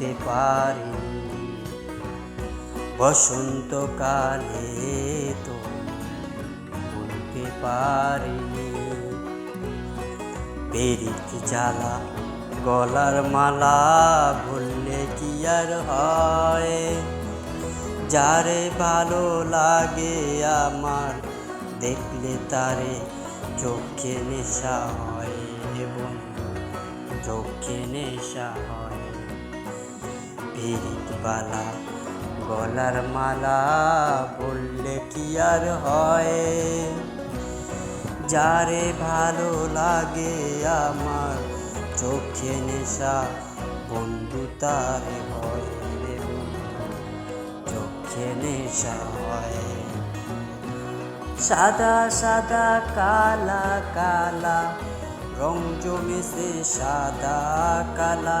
বলতে পারি। বসন্তকালে তো বলতে পারিনি পেরিত জ্বালা গলার মালা বললে কি আর হয়? যারে ভালো লাগে আমার, দেখলে তারে চোখে নেশা হয় এবং চোখে নেশা হয়। বালা গলার মালা বললে কি আর হয় যারে ভালো লাগে আমার চোখে নেশা বন্ধু তার চোখে নেশা হয় সাদা সাদা কালা কালা রং জমেছে সাদা কালা